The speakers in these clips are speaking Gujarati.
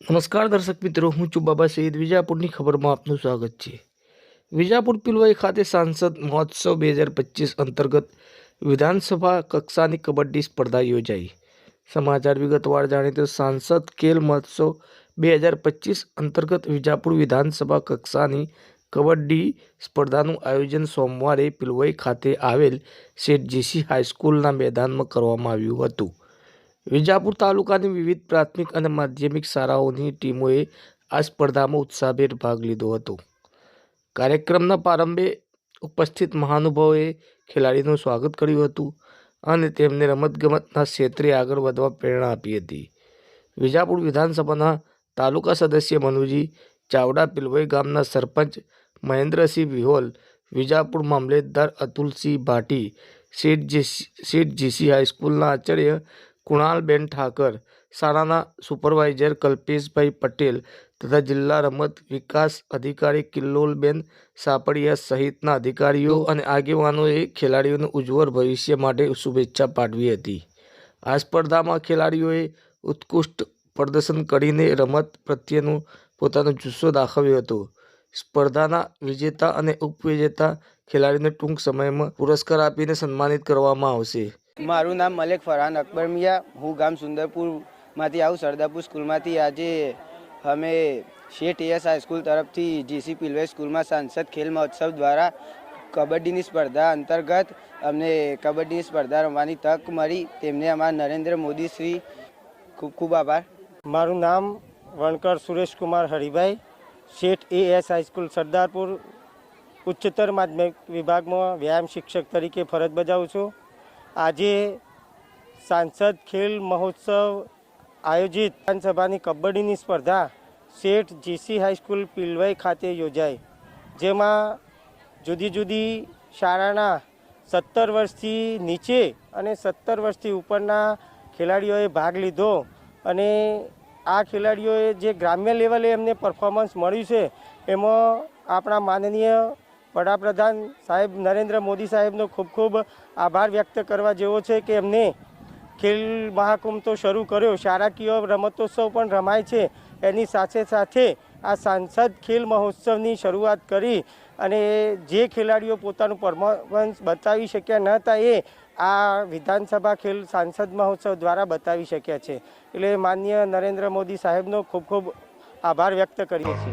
નમસ્કાર દર્શક મિત્રો, હું છું બાબા સૈયદ વિજાપુરની ખબરમાં આપનું સ્વાગત છે. વિજાપુર પિલવાઈ ખાતે સાંસદ મહોત્સવ બે હજાર પચીસ અંતર્ગત વિધાનસભા કક્ષાની કબડ્ડી સ્પર્ધા યોજાઈ. સમાચાર વિગતવાર જાણીએ તો સાંસદ ખેલ મહોત્સવ બે હજાર પચીસ અંતર્ગત વિજાપુર વિધાનસભા કક્ષાની કબડ્ડી સ્પર્ધાનું આયોજન સોમવારે પિલવાઈ ખાતે આવેલ શેઠ જીસી હાઈસ્કૂલના મેદાનમાં કરવામાં આવ્યું હતું. વિજાપુર તાલુકાની વિવિધ પ્રાથમિક અને માધ્યમિક શાળાઓની ટીમોએ આ સ્પર્ધામાં ઉત્સાહભેર ભાગ લીધો હતો. કાર્યક્રમના પ્રારંભે ઉપસ્થિત મહાનુભાવોએ ખેલાડીનું સ્વાગત કર્યું હતું અને તેમને રમતગમતના ક્ષેત્રે આગળ વધવા પ્રેરણા આપી હતી. વિજાપુર વિધાનસભાના તાલુકા સદસ્ય મનુજી ચાવડા પિલવઈ ગામના સરપંચ મહેન્દ્રસિંહ વિહોલ, વિજાપુર મામલેદાર અતુલસિંહ ભાટી શેઠ જીસી શેઠ જીસી હાઈસ્કૂલના આચાર્ય કુણાલબેન ઠાકર, શાળાના સુપરવાઇઝર કલ્પેશભાઈ પટેલ તથા જિલ્લા રમત વિકાસ અધિકારી કિલ્લોલબેન સાપડિયા સહિતના અધિકારીઓ અને આગેવાનોએ ખેલાડીઓને ઉજ્જવળ ભવિષ્ય માટે શુભેચ્છા પાઠવી હતી. આ સ્પર્ધામાં ખેલાડીઓએ ઉત્કૃષ્ટ પ્રદર્શન કરીને રમત પ્રત્યેનો પોતાનો જુસ્સો દાખવ્યો હતો. સ્પર્ધાના વિજેતા અને ઉપવિજેતા ખેલાડીને ટૂંક સમયમાં પુરસ્કાર આપીને સન્માનિત કરવામાં આવશે. મારું નામ મલેક ફરહાન અકબર મિયા. હું ગામ સુંદરપુરમાંથી આવું, સરદારપુર સ્કૂલમાંથી. આજે અમે શેઠ એએસ હાઈસ્કૂલ તરફથી જીસી પિલવે સ્કૂલમાં સાંસદ ખેલ મહોત્સવ દ્વારા કબડ્ડીની સ્પર્ધા અંતર્ગત અમને કબડ્ડીની સ્પર્ધા રમવાની તક મળી. તેમને અમારા નરેન્દ્ર મોદી શ્રી ખૂબ ખૂબ આભાર. મારું નામ વણકર સુરેશકુમાર હરિભાઈ. શેઠ એ એસ હાઈસ્કૂલ સરદારપુર ઉચ્ચતર માધ્યમિક વિભાગમાં વ્યાયામ શિક્ષક તરીકે ફરજ બજાવું છું. આજે સાંસદ ખેલ મહોત્સવ આયોજિત વિધાનસભાની કબડ્ડીની સ્પર્ધા શેઠ જીસી હાઈસ્કૂલ પિલવાઈ ખાતે યોજાઈ. જેમાં જુદી જુદી શાળાના સત્તર વર્ષથી નીચે અને સત્તર વર્ષથી ઉપરના ખેલાડીઓએ ભાગ લીધો અને આ ખેલાડીઓએ જે ગ્રામ્ય લેવલે એમને પરફોર્મન્સ મળ્યું છે, એમાં આપણા માનનીય વડાપ્રધાન સાહેબ નરેન્દ્ર મોદી સાહેબનો ખૂબ ખૂબ આભાર વ્યક્ત કરવા જેવો છે કે એમને ખેલ મહાકુંભ તો શરૂ કર્યો. શાળાકીય રમતોત્સવ પણ રમાય છે. એની સાથે સાથે આ સાંસદ ખેલ મહોત્સવની શરૂઆત કરી અને જે ખેલાડીઓ પોતાનું પરફોર્મન્સ બતાવી શક્યા ન હતા એ આ વિધાનસભા ખેલ સાંસદ મહોત્સવ દ્વારા બતાવી શક્યા છે. એટલે માન્ય નરેન્દ્ર મોદી સાહેબનો ખૂબ ખૂબ આભાર વ્યક્ત કરીએ છીએ.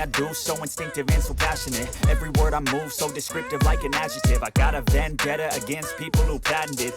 Everything I do so instinctive and so passionate. Every word I move so descriptive like an adjective. I got a vendetta against people who patented